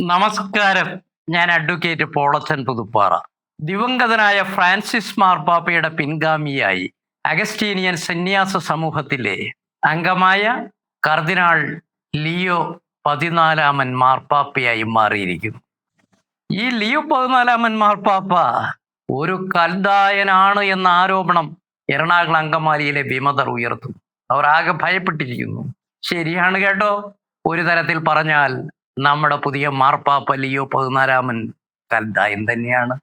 നമസ്കാരം. ഞാൻ അഡ്വക്കേറ്റ് പോളച്ചൻ പുതുപ്പാറ. ദിവംഗതനായ ഫ്രാൻസിസ് മാർപ്പാപ്പയുടെ പിൻഗാമിയായി. അഗസ്റ്റീനിയൻ സന്യാസ സമൂഹത്തിലെ അംഗമായ കർദിനാൾ ലിയോ പതിനാലാമൻ മാർപ്പാപ്പയായി മാറിയിരിക്കുന്നു. ഈ ലിയോ പതിനാലാമൻ മാർപ്പാപ്പ ഒരു കൽദായനാണ് എന്ന ആരോപണം എറണാകുളം അങ്കമാലിയിലെ വിമതർ ഉയർത്തും അവർ ആകെ ഭയപ്പെട്ടിരിക്കുന്നു. ശരിയാണ് കേട്ടോ? ഒരു തരത്തിൽ പറഞ്ഞാൽ നമ്മുടെ പുതിയ മാർപ്പാപ്പ ലിയോ പതിനാലാമൻ കൽദായൻ തന്നെയാണ്.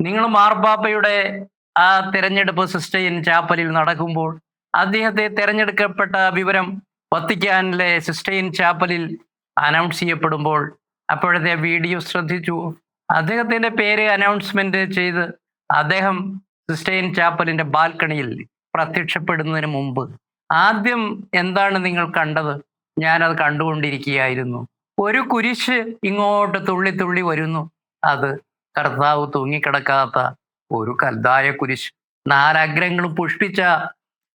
നിങ്ങൾ മാർപ്പാപ്പയുടെ ആ തെരഞ്ഞെടുപ്പ് സിസ്റ്റൈൻ ചാപ്പലിൽ നടക്കുമ്പോൾ അദ്ദേഹത്തെ തെരഞ്ഞെടുക്കപ്പെട്ട വിവരം വത്തിക്കാനിലെ സിസ്റ്റൈൻ ചാപ്പലിൽ അനൗൺസ് ചെയ്യപ്പെടുമ്പോൾ അപ്പോഴത്തെ വീഡിയോ ശ്രദ്ധിച്ചു. അദ്ദേഹത്തിന്റെ പേര് അനൗൺസ്മെന്റ് ചെയ്ത് അദ്ദേഹം സിസ്റ്റൈൻ ചാപ്പലിന്റെ ബാൽക്കണിയിൽ പ്രത്യക്ഷപ്പെടുന്നതിന് മുമ്പ്. ആദ്യം എന്താണ് നിങ്ങൾ കണ്ടത്? ഞാനത് കണ്ടുകൊണ്ടിരിക്കുകയായിരുന്നു. ഒരു കുരിശ് ഇങ്ങോട്ട് തുള്ളി തുള്ളി വരുന്നു. അത് കർത്താവ് തൂങ്ങിക്കിടക്കാത്ത ഒരു കൽതായ കുരിശ്. നാലഗ്രങ്ങളും പുഷ്പിച്ച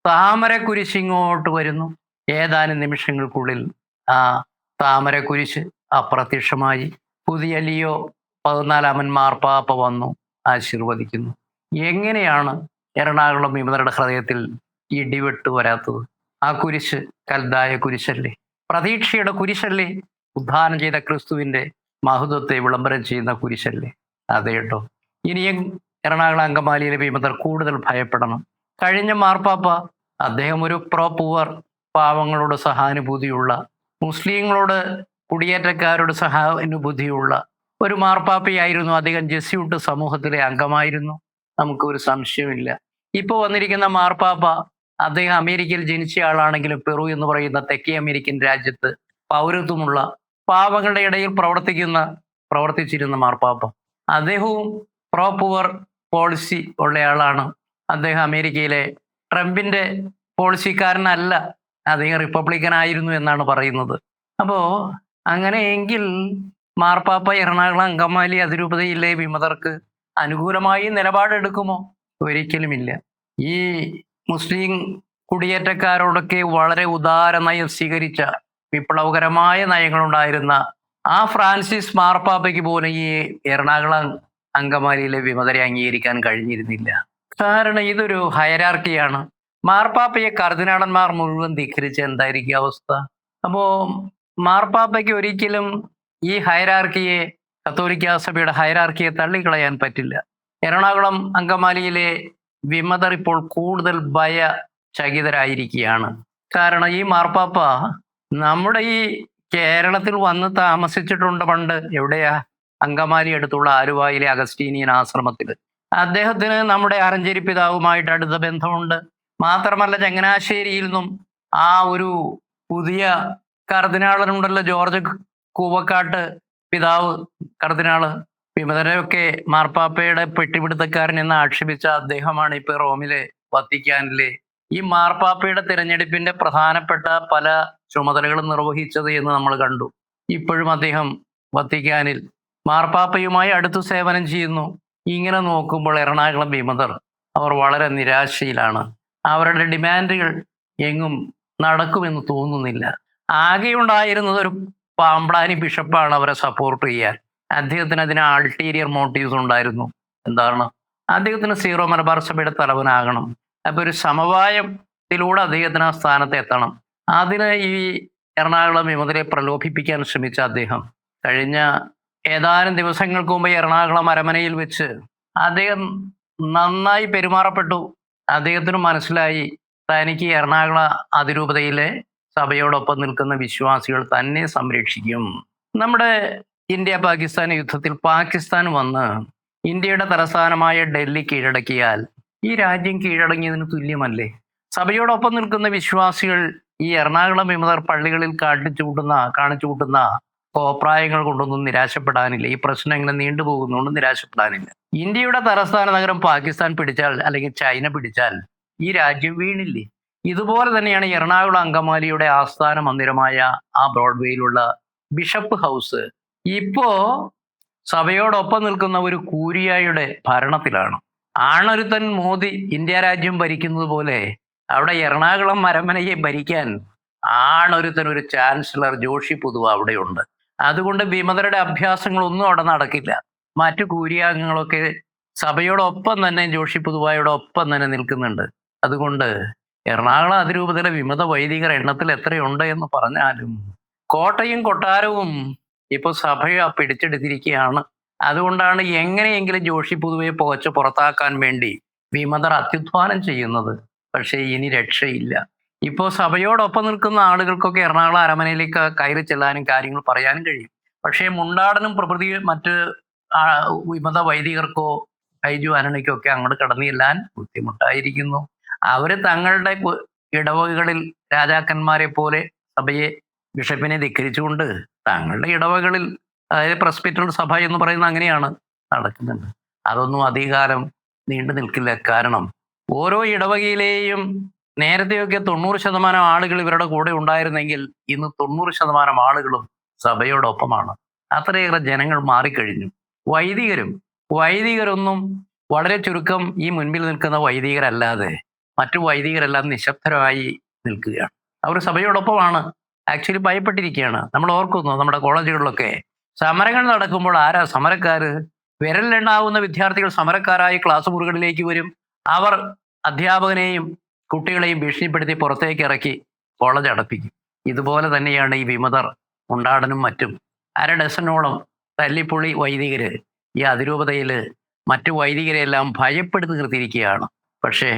താമര കുരിശ് ഇങ്ങോട്ട് വരുന്നു. ഏതാനും നിമിഷങ്ങൾക്കുള്ളിൽ ആ താമര കുരിശ് അപ്രത്യക്ഷമായി. പുതിയ ലിയോ പതിനാലാമൻ മാർപ്പാപ്പ വന്നു ആശീർവദിക്കുന്നു. എങ്ങനെയാണ് എറണാകുളം വിമതരുടെ ഹൃദയത്തിൽ ഇടിവെട്ട് വരാത്തത്? ആ കുരിശ് കൽതായ കുരിശല്ലേ? പ്രതീക്ഷയുടെ കുരിശല്ലേ? ഉദ്ധാനം ചെയ്ത ക്രിസ്തുവിന്റെ മഹത്വത്തെ വിളംബരം ചെയ്യുന്ന കുരിശല്ലേ? അതെ കേട്ടോ. ഇനിയും എറണാകുളം അങ്കമാലിയിലെ ഭീമതർ കൂടുതൽ ഭയപ്പെടണം. കഴിഞ്ഞ മാർപ്പാപ്പ അദ്ദേഹം ഒരു പ്രോ പൂവർ പാവങ്ങളോട് സഹാനുഭൂതിയുള്ള മുസ്ലിങ്ങളോട് കുടിയേറ്റക്കാരോട് സഹാനുഭൂതിയുള്ള ഒരു മാർപ്പാപ്പയായിരുന്നു അദ്ദേഹം. ജെസ്യൂട്ട് സമൂഹത്തിലെ അംഗമായിരുന്നു. നമുക്ക് ഒരു സംശയമില്ല ഇപ്പോൾ വന്നിരിക്കുന്ന മാർപ്പാപ്പ അദ്ദേഹം അമേരിക്കയിൽ ജനിച്ച ആളാണെങ്കിലും പെറു എന്ന് പറയുന്ന തെക്കേ അമേരിക്കൻ രാജ്യത്ത് പൗരത്വമുള്ള പാവങ്ങളുടെ ഇടയിൽ പ്രവർത്തിക്കുന്ന പ്രവർത്തിച്ചിരുന്ന മാർപ്പാപ്പ. അദ്ദേഹവും പ്രോ പുവർ പോളിസി ഉള്ളയാളാണ്. അദ്ദേഹം അമേരിക്കയിലെ ട്രംപിന്റെ പോളിസിക്കാരനല്ല അദ്ദേഹം റിപ്പബ്ലിക്കൻ ആയിരുന്നു എന്നാണ് പറയുന്നത്. അപ്പോൾ അങ്ങനെയെങ്കിൽ മാർപ്പാപ്പ എറണാകുളം അങ്കമാലി അതിരൂപതയിലെ വിമതർക്ക് അനുകൂലമായി നിലപാടെടുക്കുമോ? ഒരിക്കലുമില്ല. ഈ മുസ്ലിം കുടിയേറ്റക്കാരോടൊക്കെ വളരെ ഉദാര നയം സ്വീകരിച്ച വിപ്ലവകരമായ നയങ്ങളുണ്ടായിരുന്ന ആ ഫ്രാൻസിസ് മാർപ്പാപ്പയ്ക്ക് പോലും ഈ എറണാകുളം അങ്കമാലിയിലെ വിമതരെ അംഗീകരിക്കാൻ കഴിഞ്ഞിരുന്നില്ല. കാരണം ഇതൊരു ഹയരാർക്കിയാണ്. മാർപ്പാപ്പയെ കർദിനാളന്മാർ മുഴുവൻ ധിക്കരിച്ച് എന്തായിരിക്കും അവസ്ഥ? അപ്പോ മാർപ്പാപ്പയ്ക്ക് ഒരിക്കലും ഈ ഹയരാർക്കിയെ കത്തോലിക്ക സഭയുടെ ഹയരാർക്കിയെ തള്ളിക്കളയാൻ പറ്റില്ല. എറണാകുളം അങ്കമാലിയിലെ വിമതർ ഇപ്പോൾ കൂടുതൽ ഭയ ചകിതരായിരിക്കുകയാണ് കാരണം ഈ മാർപ്പാപ്പ നമ്മുടെ ഈ കേരളത്തിൽ വന്ന് താമസിച്ചിട്ടുണ്ട് പണ്ട് എവിടെയാ? അങ്കമാലി അടുത്തുള്ള ആലുവായിലെ അഗസ്റ്റീനിയൻ ആശ്രമത്തിൽ അദ്ദേഹത്തിന് നമ്മുടെ ആറഞ്ചേരി പിതാവുമായിട്ട് അടുത്ത ബന്ധമുണ്ട്. മാത്രമല്ല ചങ്ങനാശ്ശേരിയിൽ നിന്നും ആ ഒരു പുതിയ കർദിനാളനുണ്ടല്ലോ ജോർജ് കൂവക്കാട്ട് പിതാവ്. കർദിനാൾ വിമതരെയൊക്കെ മാർപ്പാപ്പയുടെ പെട്ടിപിടുത്തക്കാരൻ എന്ന് ആക്ഷേപിച്ച അദ്ദേഹമാണ് ഇപ്പൊ റോമിലെ വത്തിക്കാനിലെ ഈ മാർപ്പാപ്പയുടെ തിരഞ്ഞെടുപ്പിന്റെ പ്രധാനപ്പെട്ട പല ചുമതലകളും നിർവഹിച്ചത് എന്ന് നമ്മൾ കണ്ടു. ഇപ്പോഴും അദ്ദേഹം വത്തിക്കാനിൽ മാർപ്പാപ്പയുമായി അടുത്തു സേവനം ചെയ്യുന്നു. ഇങ്ങനെ നോക്കുമ്പോൾ എറണാകുളം വിമതർ അവർ വളരെ നിരാശയിലാണ്. അവരുടെ ഡിമാൻഡുകൾ എങ്ങും നടക്കുമെന്ന് തോന്നുന്നില്ല. ആകെ ഉണ്ടായിരുന്നത് ഒരു പാമ്പ്ളാനി ബിഷപ്പാണ് അവരെ സപ്പോർട്ട് ചെയ്യാൻ. അദ്ദേഹത്തിന് അതിന് ആൾട്ടീരിയർ മോട്ടീവ്സ് ഉണ്ടായിരുന്നു. എന്താണ്? അദ്ദേഹത്തിന് സീറോ മലബാർ സഭയുടെ തലവനാകണം. അപ്പൊ ഒരു സമവായത്തിലൂടെ അദ്ദേഹത്തിന് ആ സ്ഥാനത്ത് എത്തണം. അതിന് ഈ എറണാകുളം വിമതരെ പ്രലോഭിപ്പിക്കാൻ ശ്രമിച്ച അദ്ദേഹം കഴിഞ്ഞ ഏതാനും ദിവസങ്ങൾക്ക് മുമ്പ് എറണാകുളം അരമനയിൽ വെച്ച് അദ്ദേഹം നന്നായി പെരുമാറപ്പെട്ടു. അദ്ദേഹത്തിന് മനസ്സിലായി തനിക്ക് എറണാകുളം അതിരൂപതയിലെ സഭയോടൊപ്പം നിൽക്കുന്ന വിശ്വാസികൾ തന്നെ സംരക്ഷിക്കും. നമ്മുടെ ഇന്ത്യ പാകിസ്ഥാൻ യുദ്ധത്തിൽ പാകിസ്ഥാൻ വന്ന് ഇന്ത്യയുടെ തലസ്ഥാനമായ ഡൽഹി കീഴടക്കിയാൽ ഈ രാജ്യം കീഴടങ്ങിയതിന് തുല്യമല്ലേ? സഭയോടൊപ്പം നിൽക്കുന്ന വിശ്വാസികൾ ഈ എറണാകുളം വിമതർ പള്ളികളിൽ കാട്ടിച്ചു കൂട്ടുന്ന കാണിച്ചു കൂട്ടുന്ന കോപ്രായങ്ങൾ കൊണ്ടൊന്നും നിരാശപ്പെടാനില്ല. ഈ പ്രശ്നം ഇങ്ങനെ നീണ്ടുപോകുന്നതുകൊണ്ട് നിരാശപ്പെടാനില്ല. ഇന്ത്യയുടെ തലസ്ഥാന നഗരം പാകിസ്ഥാൻ പിടിച്ചാൽ അല്ലെങ്കിൽ ചൈന പിടിച്ചാൽ ഈ രാജ്യം വീണില്ലേ? ഇതുപോലെ തന്നെയാണ് എറണാകുളം അങ്കമാലിയുടെ ആസ്ഥാന മന്ദിരമായ ആ ബ്രോഡ്വേയിലുള്ള ബിഷപ്പ് ഹൗസ്. ഇപ്പോ സഭയോടൊപ്പം നിൽക്കുന്ന ഒരു കൂരിയായുടെ ഭരണത്തിലാണ്. ആണൊരുത്തൻ മോദി ഇന്ത്യ രാജ്യം ഭരിക്കുന്നത് പോലെ അവിടെ എറണാകുളം അരമനയെ ഭരിക്കാൻ ആണൊരുത്തൻ ഒരു ചാൻസലർ ജോഷി പൊതുവ അവിടെയുണ്ട്. അതുകൊണ്ട് വിമതരുടെ അഭ്യാസങ്ങളൊന്നും അവിടെ നടക്കില്ല. മറ്റു കൂരിയാംഗങ്ങളൊക്കെ സഭയോടൊപ്പം തന്നെ ജോഷി പുതുവായോടൊപ്പം തന്നെ നിൽക്കുന്നുണ്ട്. അതുകൊണ്ട് എറണാകുളം അതിരൂപതയിലെ വിമത വൈദികർ എണ്ണത്തിൽ എത്രയുണ്ട് എന്ന് പറഞ്ഞാലും കോട്ടയും കൊട്ടാരവും ഇപ്പോൾ സഭയെ പിടിച്ചെടുത്തിരിക്കുകയാണ്. അതുകൊണ്ടാണ് എങ്ങനെയെങ്കിലും ജോഷി പൊതുവെ പുകച്ച് പുറത്താക്കാൻ വേണ്ടി വിമതർ അത്യുത്ഥാനം ചെയ്യുന്നത്. പക്ഷേ ഇനി രക്ഷയില്ല. ഇപ്പോൾ സഭയോടൊപ്പം നിൽക്കുന്ന ആളുകൾക്കൊക്കെ എറണാകുളം അരമനയിലേക്ക് കയറി ചെല്ലാനും കാര്യങ്ങൾ പറയാനും കഴിയും. പക്ഷേ മുണ്ടാടനും പ്രകൃതി മറ്റ് വിമത വൈദികർക്കോ ഐജു അനണിക്കോ ഒക്കെ അങ്ങോട്ട് കടന്നു ചെല്ലാൻ ബുദ്ധിമുട്ടായിരിക്കുന്നു. അവർ തങ്ങളുടെ ഇടവകളിൽ രാജാക്കന്മാരെ പോലെ സഭയെ ബിഷപ്പിനെ ധിക്കരിച്ചുകൊണ്ട് തങ്ങളുടെ ഇടവകളിൽ അതായത് പ്രസ്പിറ്റൽ സഭ എന്ന് പറയുന്നത് അങ്ങനെയാണ് നടക്കുന്നുണ്ട് അതൊന്നും അധികാരം നീണ്ടു നിൽക്കില്ല. കാരണം ഓരോ ഇടവകയിലെയും നേരത്തെയൊക്കെ തൊണ്ണൂറ് ശതമാനം ആളുകൾ ഇവരുടെ കൂടെ ഉണ്ടായിരുന്നെങ്കിൽ ഇന്ന് തൊണ്ണൂറ് ശതമാനം ആളുകളും സഭയോടൊപ്പമാണ്. അത്രയേറെ ജനങ്ങൾ മാറിക്കഴിഞ്ഞു. വൈദികരും വൈദികരൊന്നും വളരെ ചുരുക്കം ഈ മുൻപിൽ നിൽക്കുന്ന വൈദികരല്ലാതെ മറ്റു വൈദികരെല്ലാം നിശബ്ദരായി നിൽക്കുകയാണ്. അവർ സഭയോടൊപ്പമാണ്. ആക്ച്വലി ഭയപ്പെട്ടിരിക്കുകയാണ്. നമ്മൾ ഓർക്കുന്നു നമ്മുടെ കോളേജുകളിലൊക്കെ സമരങ്ങൾ നടക്കുമ്പോൾ ആരാ സമരക്കാര്? വിരലിലെണ്ണാവുന്ന വിദ്യാർത്ഥികൾ സമരക്കാരായി ക്ലാസ് മുറികളിലേക്ക് വരും. അവർ അധ്യാപകനെയും കുട്ടികളെയും ഭീഷണിപ്പെടുത്തി പുറത്തേക്ക് ഇറക്കി കോളേജ് അടപ്പിക്കും. ഇതുപോലെ തന്നെയാണ് ഈ വിമതർ ഉണ്ടാടനും മറ്റും. അര ഡസനോളം തല്ലിപ്പൊളി വൈദികര് ഈ അതിരൂപതയിൽ മറ്റു വൈദികരെല്ലാം ഭയപ്പെടുത്തി നിർത്തിയിരിക്കുകയാണ്. പക്ഷേ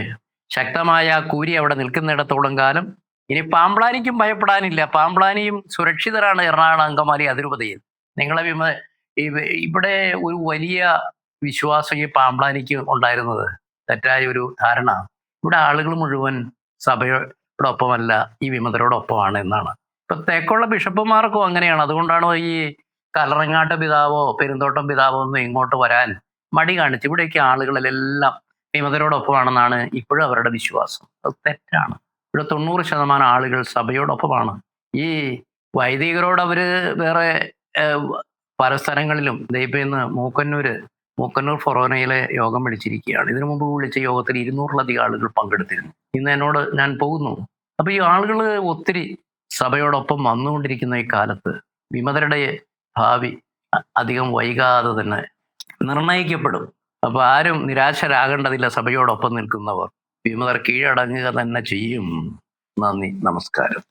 ശക്തമായ കൂരി അവിടെ നിൽക്കുന്നിടത്തോളം കാലം ഇനി പാമ്പ്ലാനിക്കും ഭയപ്പെടാനില്ല. പാമ്പ്ലാനിയും സുരക്ഷിതരാണ് എറണാകുളം അങ്കമാലി അതിരൂപതയിൽ. നിങ്ങളെ വിമ ഇവ- ഇവിടെ ഒരു വലിയ വിശ്വാസം ഈ പാമ്പ്ലാനിക്ക് ഉണ്ടായിരുന്നത്. തെറ്റായ ഒരു ധാരണ. ഇവിടെ ആളുകൾ മുഴുവൻ സഭയോടൊപ്പമല്ല ഈ വിമതരോടൊപ്പമാണ് എന്നാണ്. ഇപ്പൊ തെക്കുള്ള ബിഷപ്പുമാർക്കും അങ്ങനെയാണ്. അതുകൊണ്ടാണ് ഈ കലറങ്ങാട്ട പിതാവോ പെരുന്തോട്ടം പിതാവോ ഒന്നും ഇങ്ങോട്ട് വരാൻ മടി കാണിച്ച് ഇവിടേക്ക് ആളുകളിലെല്ലാം വിമതരോടൊപ്പമാണെന്നാണ് ഇപ്പോഴും അവരുടെ വിശ്വാസം. അത് തെറ്റാണ്. ഇവിടെ തൊണ്ണൂറ് ശതമാനം ആളുകൾ സഭയോടൊപ്പമാണ്. ഈ വൈദികരോട് അവർ വേറെ പല സ്ഥലങ്ങളിലും ദൈവം ഇന്ന് മൂക്കന്നൂര് മൂക്കന്നൂർ ഫൊറോനയിലെ യോഗം വിളിച്ചിരിക്കുകയാണ്. ഇതിനു മുമ്പ് വിളിച്ച യോഗത്തിൽ ഇരുന്നൂറിലധികം ആളുകൾ പങ്കെടുത്തിരുന്നു. ഇന്ന് എന്നോട് ഞാൻ പോകുന്നു. അപ്പൊ ഈ ആളുകൾ ഒത്തിരി സഭയോടൊപ്പം വന്നുകൊണ്ടിരിക്കുന്ന ഈ കാലത്ത് വിമതരുടെ ഭാവി അധികം വൈകാതെ തന്നെ നിർണയിക്കപ്പെടും. അപ്പൊ ആരും നിരാശരാകേണ്ടതില്ല സഭയോടൊപ്പം നിൽക്കുന്നവർ. വിമതർ കീഴടങ്ങുക തന്നെ ചെയ്യും. നന്ദി നമസ്കാരം.